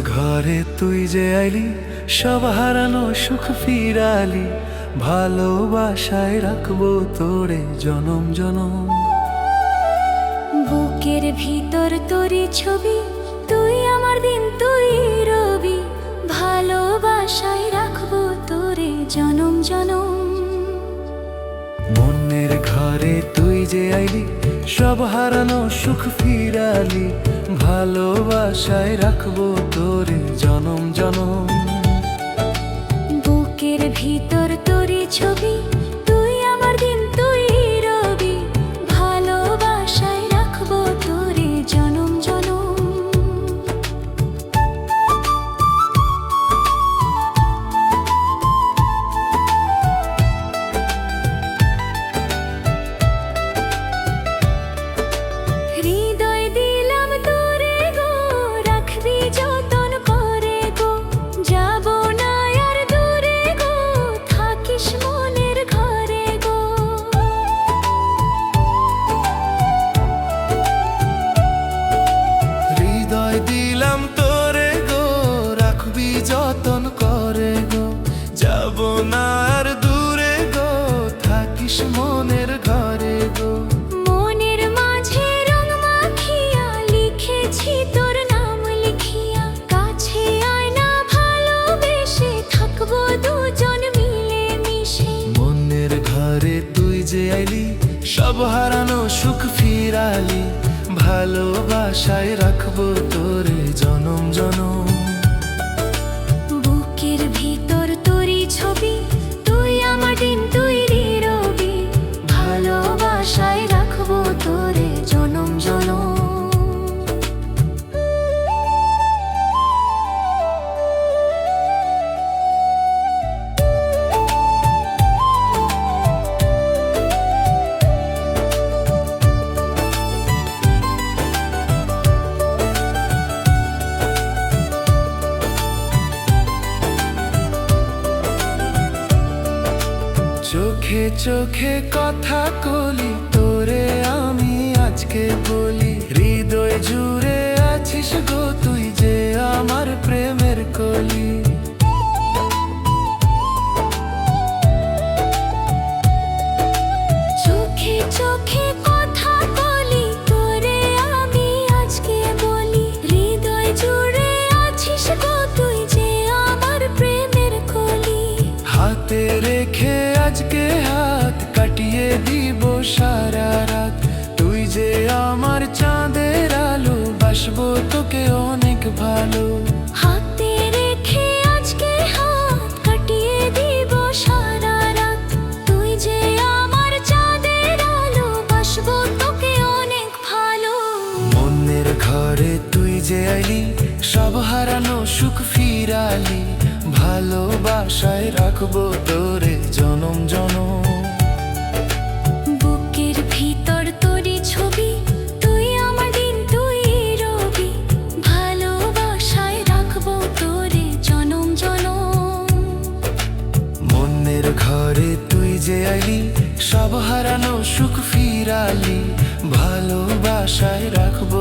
ঘরে তুই যে আইলি সব হারানো সুখ ফিরালি। ভালোবাসায় রাখব তোরে জনম জনম। বুকের ভিতর তোরই ছবি তুই আমার দিন তুই রবি। ভালোবাসায় রাখব তোরে জনম জনম। মনের ঘরে যে আইলি, সব হারানো সুখ ফিরালি, ভালোবাসায় রাখব তোরে জনম জনম। বুকের ভিতর তোরে ছবি আইলি সব হারানো সুখ ফিরালি ভালোবাসায় রাখব তোরে জনম জনম। চোখে চোখে কথা কলি তোরে আমি আজকে বলি হৃদয় জুড়ে আছিস গো। আজকে হাত কাটিয়ে দিব সারা রাত। তুই যে আমার চাঁদের আলো বাসবো তোকে অনেক ভালো। হাতে রেখে আজকে হাত কাটিয়ে দিব সারা রাত। তুই যে আমার চাঁদের আলো বাসবো তোকে অনেক ভালো। মনের ঘরে তুই যে আইলি সব হারানো সুখ ফিরালি। ভালোবাসায় রাখব তোরে জনম জনম। বুকের ভিতর তোরই ছবি তুই আমার দিন তুই রবি। ভালোবাসায় রাখব তোরে জনম জনম। মনের ঘরে তুই যে আইলি সব হারানো সুখ ফিরালি। ভালোবাসায় রাখব